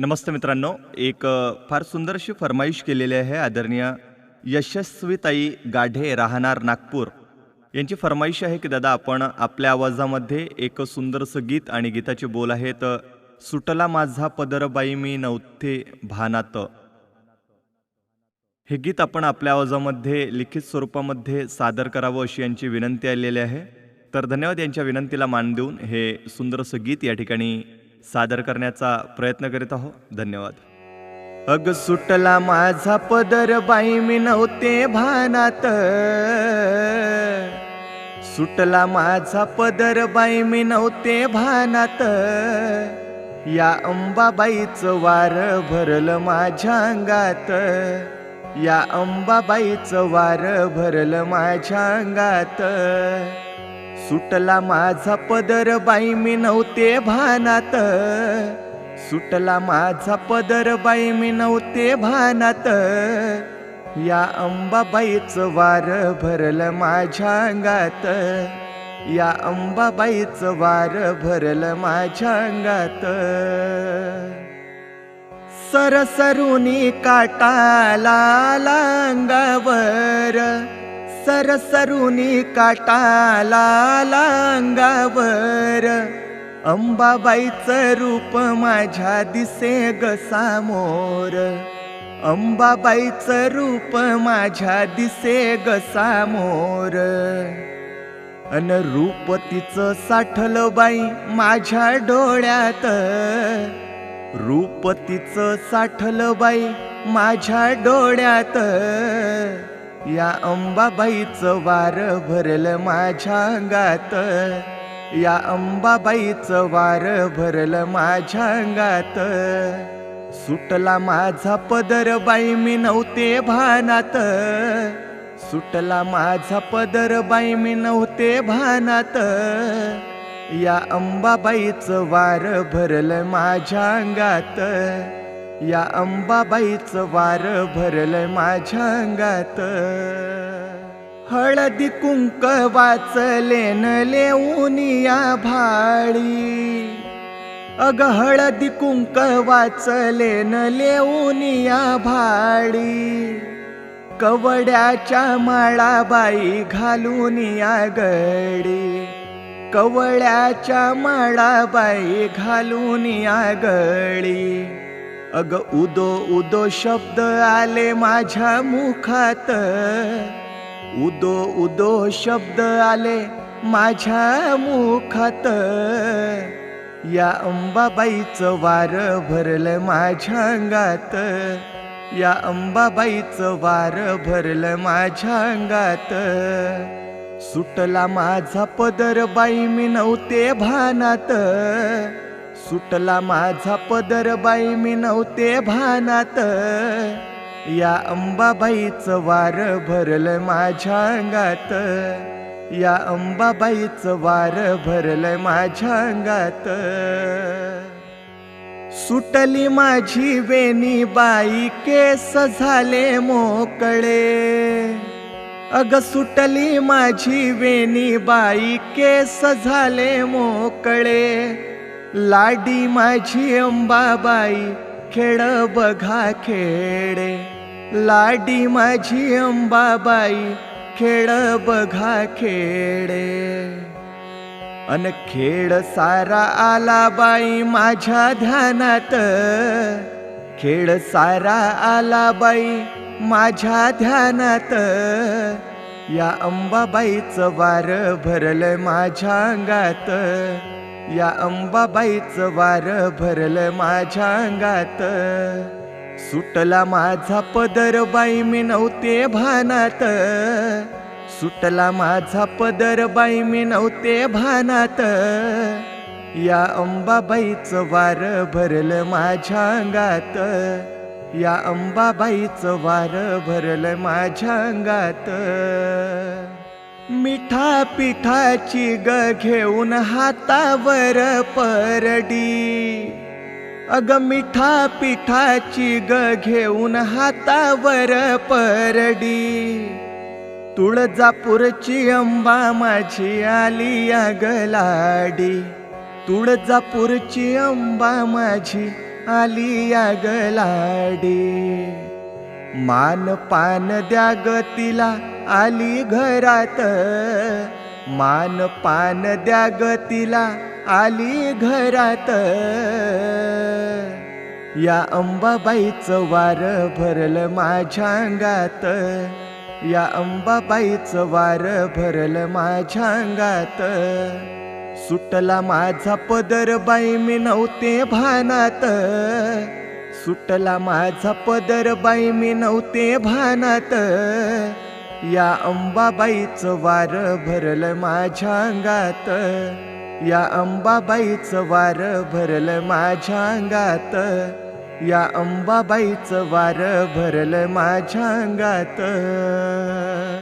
नमस्ते मित्रांनो. एक फार सुंदरशी फरमाईश केलेली आहे आदरणीय यशस्वीताई गाढे राहणार नागपूर. यांची फरमाईश आहे की दादा आपण आपल्या आवाजामध्ये एक सुंदरसं गीत आणि गीताचे बोल आहेत सुटला माझा पदरबाई मी नव्हते भानात. हे गीत आपण आपल्या आवाजामध्ये लिखित स्वरूपामध्ये सादर करावं अशी यांची विनंती आलेली आहे. तर धन्यवाद यांच्या विनंतीला मान देऊन हे सुंदरसं गीत या ठिकाणी सादर करण्याचा प्रयत्न करीत आहो धन्यवाद. अग सुटला माझा पदर बाई मी नव्हते भानात. सुटला माझा पदर बाई मी नव्हते भानात. या अंबाबाईचं वार भरलं माझ्या अंगात. या अंबाबाईचं वार भरलं माझ्या अंगात. सुटला माझा पदर बाई मी नव्हते भानात. सुटला माझा पदर बाई मी नव्हते भानात. या अंबाबाईचं वार भरलं माझ्या अंगात. या अंबाबाईचं वार भरलं माझ्या अंगात. सरसरुनी काटाला लांगावर अंगावर सरसरुनी काटाला लाला अंगावर अंबाबाईचं रूप माझ्या दिसे ग सामोर. अंबाबाईचं रूप माझ्या दिसे ग सामोर. अन रूप तिचं साठलं बाई माझ्या डोळ्यात. रूप तिचं साठलं बाई माझ्या डोळ्यात. या अंबाबाईचं वार भरलं माझ्या अंगात. या अंबाबाईचं वार भरलं माझ्या अंगात. सुटला माझा पदर बाई मी नव्हते भानात. सुटला माझा पदर बाई मी नव्हते भानात. या अंबाबाईचं वार भरलं माझ्या अंगात. या अंबाबाईचं वार भरलं माझ्या अंगात. हळदी कुंक वाचले लेऊन या भाळी. अग हळदी कुंक वाचले लेऊन या भाळी. कवड्याच्या माळाबाई घालून या गडी. कवळ्याच्या माळाबाई घालून या गळी अग उदो उदो शब्द आले माझ्या मुखात. उदो उदो शब्द आले माझ्या मुखात. या अंबाबाईचं वार भरलं माझ्या अंगात. या अंबाबाईचं वार भरलं माझ्या अंगात. सुटला माझा पदर बाई मी नव्हते भानात. सुटला माझा पदर बाई मी नव्हते भानात. या अंबाबाईचं वार भरलं माझ्या अंगात. या अंबाबाईचं वार भरलं माझ्या अंगात. सुटली माझी वेणी बाई केस झाले मोकळे. अग सुटली माझी वेणी बाई केस झाले मोकळे. लाडी माझी अंबाबाई खेळ बघा खेडे. लाडी माझी अंबाबाई खेळ बघा खेडे. अन खेळ सारा आला बाई माझ्या ध्यानात. खेळ सारा आला बाई माझ्या ध्यानात. या अंबाबाईचं वार भरलं माझ्या अंगात. या अंबाबाईचं वार भरलं माझ्या अंगात. सुटला माझा पदर बाई मी नव्हते भानात. सुटला माझा पदर बाई मी नव्हते भानात. या अंबाबाईचं वार भरलं माझ्या अंगात. या अंबाबाईचं वार भरलं माझ्या अंगात. मिठा पिठाची ग घेऊन हातावर परडी. अग मिठा पिठाची ग घेऊन हातावर परडी. तुळजापूरची अंबा माझी आली आगलाडी. तुळजापूरची अंबा माझी आली आगलाडी. मान पान द्या गतीला आली घरात. मान पान द्या गतीला आली घरात. या अंबाबाईचं वार भरलं माझ्या अंगात. या अंबाबाईचं वार भरलं माझ्या अंगात. सुटला माझा पदर बाई मी नव्हते भानात. सुटला माझा पदर बाई मी नव्हते भानात. या अंबाबाईचं वार भरलं माझ्या अंगात. या अंबाबाईचं वार भरलं माझ्या अंगात. या अंबाबाईचं वार भरलं माझ्या अंगात.